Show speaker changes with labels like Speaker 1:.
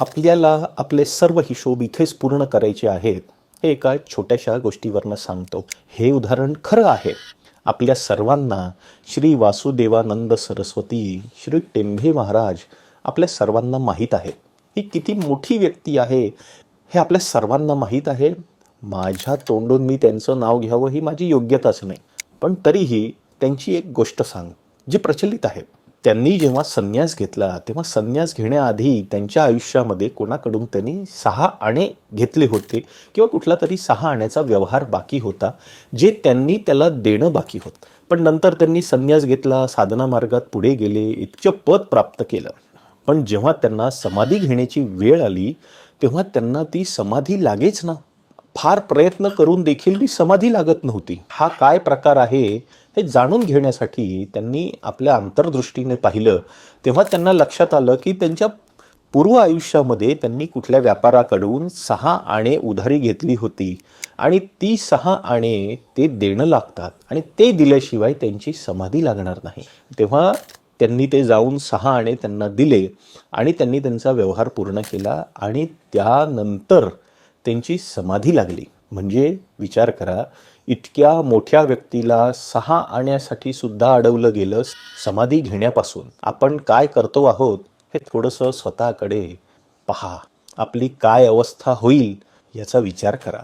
Speaker 1: आपल्याला आपले सर्व हिशोब इथेच पूर्ण करायचे आहेत हे एका छोट्याशा गोष्टीवरनं सांगतो. हे उदाहरण खरं आहे. आपल्या सर्वांना श्री वासुदेवानंद सरस्वती श्री टेंभे महाराज आपल्या सर्वांना माहीत आहे. ही किती मोठी व्यक्ती आहे हे आपल्या सर्वांना माहीत आहे. माझ्या तोंडून मी त्यांचं नाव घ्यावं ही माझी योग्यताच नाही. पण तरीही त्यांची एक गोष्ट सांग जी प्रचलित आहे. त्यांनी जेव्हा संन्यास घेतला तेव्हा संन्यास घेण्याआधी त्यांच्या आयुष्यामध्ये कोणाकडून त्यांनी सहा आणे घेतले होते किंवा कुठला तरी सहा आण्याचा व्यवहार बाकी होता जे त्यांनी त्याला देणं बाकी होतं. पण नंतर त्यांनी संन्यास घेतला साधना मार्गात पुढे गेले इतकं पद प्राप्त केलं. पण जेव्हा त्यांना समाधी घेण्याची वेळ आली तेव्हा त्यांना ती समाधी लागेच ना. फार प्रयत्न करून देखील ती समाधी लागत नव्हती. हा काय प्रकार आहे हे जाणून घेण्यासाठी त्यांनी आपल्या अंतर्दृष्टीने पाहिलं तेव्हा त्यांना लक्षात आलं की त्यांच्या पूर्व आयुष्यामध्ये त्यांनी कुठल्या व्यापाराकडून सहा आणे उधारी घेतली होती आणि ती सहा आणे ते देणं लागतात आणि ते दिल्याशिवाय त्यांची समाधी लागणार नाही. तेव्हा त्यांनी ते जाऊन सहा आणे त्यांना दिले आणि त्यांनी त्यांचा व्यवहार पूर्ण केला आणि त्यानंतर त्यांची समाधी लागली. म्हणजे विचार करा इतक्या मोठ्या व्यक्तीला सहा आणण्यासाठी सुद्धा अडवलं गेलं समाधी घेण्यापासून. आपण काय करतो आहोत हे थोडंसं स्वतःकडे पहा. आपली काय अवस्था होईल याचा विचार करा.